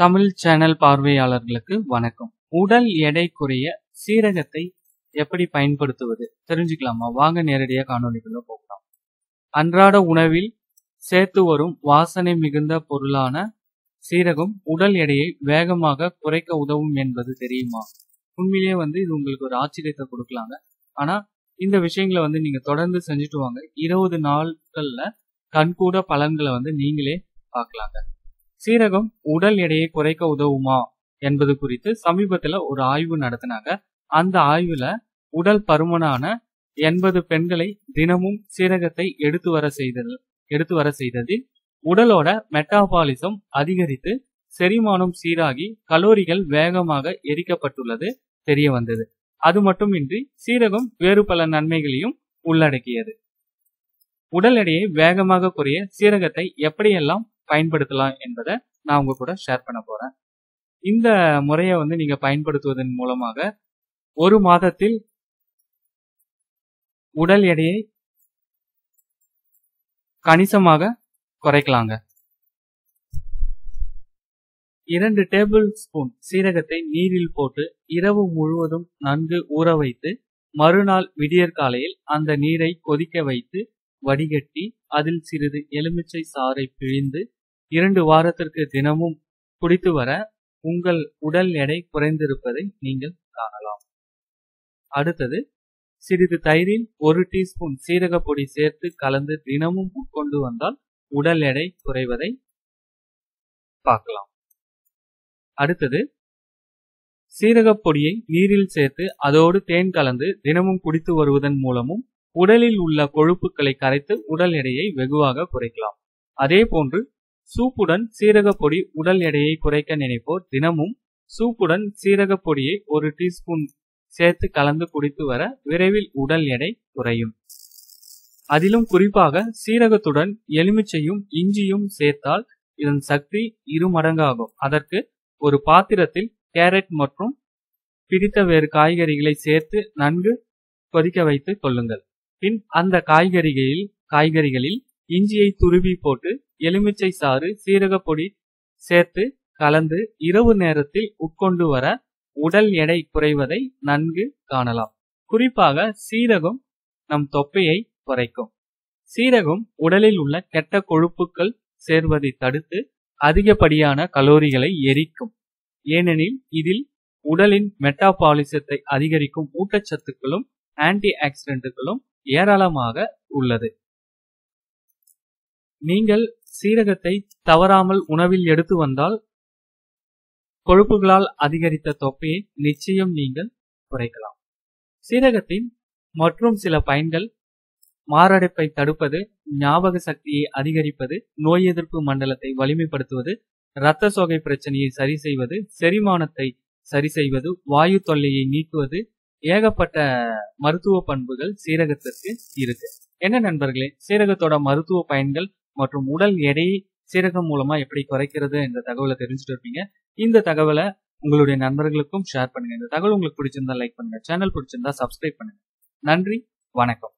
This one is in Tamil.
தமிழ் சேனல் பார்வையாளர்களுக்கு வணக்கம். உடல் எடை குறைய சீரகத்தை எப்படி பயன்படுத்துவது? தெரிஞ்சுக்கலாமா? வாங்க நேரடியாக காணொலிக்குள்ள போகலாம். அன்றாட உணவில் சேர்த்து வரும் வாசனை மிகுந்த பொருளான சீரகம் உடல் எடையை வேகமாக குறைக்க உதவும் என்பது தெரியுமா? உண்மையிலேயே வந்து இது உங்களுக்கு ஒரு ஆச்சரியத்தை கொடுக்கலாங்க. ஆனா இந்த விஷயங்களை வந்து நீங்க தொடர்ந்து செஞ்சுட்டு வாங்க. இருபது நாட்கள்ல கண்கூட பலன்களை வந்து நீங்களே பார்க்கலாங்க. சீரகம் உடல் எடையை குறைக்க உதவுமா என்பது குறித்து சமீபத்துல ஒரு ஆய்வு நடத்தினாங்க. அந்த ஆய்வுல உடல் பருமனான எண்பது பெண்களை தினமும் சீரகத்தை எடுத்து வர செய்தது எடுத்து வர செய்ததில் உடலோட மெட்டாபாலிசம் அதிகரித்து செரிமானம் சீராகி கலோரிகள் வேகமாக எரிக்கப்பட்டுள்ளது தெரிய வந்தது. அது மட்டுமின்றி சீரகம் வேறு பல நன்மைகளையும் உள்ளடக்கியது. உடல் எடையை வேகமாக குறைய சீரகத்தை எப்படியெல்லாம் பயன்படுத்தலாம் என்பதை நான் உங்க கூட ஷேர் பண்ண போறேன். இந்த முறையை வந்து நீங்க பயன்படுத்துவதன் மூலமாக ஒரு மாதத்தில் உடல் எடையை கணிசமாக குறைக்கலாங்க. இரண்டு டேபிள் ஸ்பூன் சீரகத்தை நீரில் போட்டு இரவு முழுவதும் நன்கு ஊற வைத்து மறுநாள் விடியற்காலையில் அந்த நீரை கொதிக்க வைத்து வடிகட்டி அதில் சிறிது எலுமிச்சை சாறை பிழிந்து இரண்டு வாரத்திற்கு தினமும் குடித்து வர உங்கள் உடல் எடை குறைந்திருப்பதை நீங்கள் காணலாம். அடுத்தது சிறிது தயிரில் ஒரு டீஸ்பூன் சீரக பொடி சேர்த்து கலந்து தினமும் உட்கொண்டு வந்தால் உடல் எடை குறைவதை பார்க்கலாம். அடுத்தது சீரகப் பொடியை நீரில் சேர்த்து அதோடு தேன் கலந்து தினமும் குடித்து வருவதன் மூலமும் உடலில் உள்ள கொழுப்புகளை கரைத்து உடல் எடையை வெகுவாக குறைக்கலாம். அதே போன்று சூப்புடன் சீரக பொடி உடல் எடையை குறைக்க நினைப்போர் தினமும் சூப்புடன் சீரகப் பொடியை ஒரு டீஸ்பூன் சேர்த்து கலந்து குடித்து வர விரைவில் உடல் எடை குறையும். அதிலும் குறிப்பாக சீரகத்துடன் எலுமிச்சையும் இஞ்சியும் சேர்த்தால் இதன் சக்தி இரு மடங்காகும். அதற்கு ஒரு பாத்திரத்தில் கேரட் மற்றும் பிடித்த வேறு காய்கறிகளை சேர்த்து நன்கு கொதிக்க வைத்து கொள்ளுங்கள். பின் அந்த காய்கறிகளில் காய்கறிகளில் இஞ்சியை துருவி போட்டு எலுமிச்சை சாறு சீரக பொடி சேர்த்து கலந்து இரவு நேரத்தில் உட்கொண்டு வர உடல் எடை குறைவதை நன்கு காணலாம். குறிப்பாக சீரகம் நம் தொப்பையை குறைக்கும். சீரகம் உடலில் உள்ள கெட்ட கொழுப்புகள் சேர்வதை தடுத்து அதிகப்படியான கலோரிகளை எரிக்கும். ஏனெனில் இதில் உடலின் மெட்டாபாலிசத்தை அதிகரிக்கும் ஊட்டச்சத்துக்களும் ஆன்டி ஆக்சிடென்ட்டுகளும் ஏராளமாக உள்ளது. நீங்கள் சீரகத்தை தவறாமல் உணவில் எடுத்து வந்தால் கொழுப்புகளால் அதிகரித்த தொப்பையை நிச்சயம் நீங்கள் குறைக்கலாம். சீரகத்தின் மற்றும் சில பயன்கள் மாரடைப்பை தடுப்பது ஞாபக சக்தியை அதிகரிப்பது நோய் எதிர்ப்பு மண்டலத்தை வலிமைப்படுத்துவது இரத்த சோகை பிரச்சனையை சரி செய்வது செரிமானத்தை சரி செய்வது வாயு தொல்லையை நீக்குவது ஏகப்பட்ட மருத்துவ பண்புகள் சீரகத்திற்கு இருக்கு. என்ன நண்பர்களே சீரகத்தோட மருத்துவ பயன்கள் மற்றும் உடல் எடையை சீரகம் மூலமா எப்படி குறைக்கிறது என்ற தகவலை தெரிஞ்சுட்டு இருப்பீங்க. இந்த தகவலை உங்களுடைய நண்பர்களுக்கும் ஷேர் பண்ணுங்க. இந்த தகவல் உங்களுக்கு பிடிச்சிருந்தா லைக் பண்ணுங்க. சேனல் பிடிச்சிருந்தா சப்ஸ்கிரைப் பண்ணுங்க. நன்றி வணக்கம்.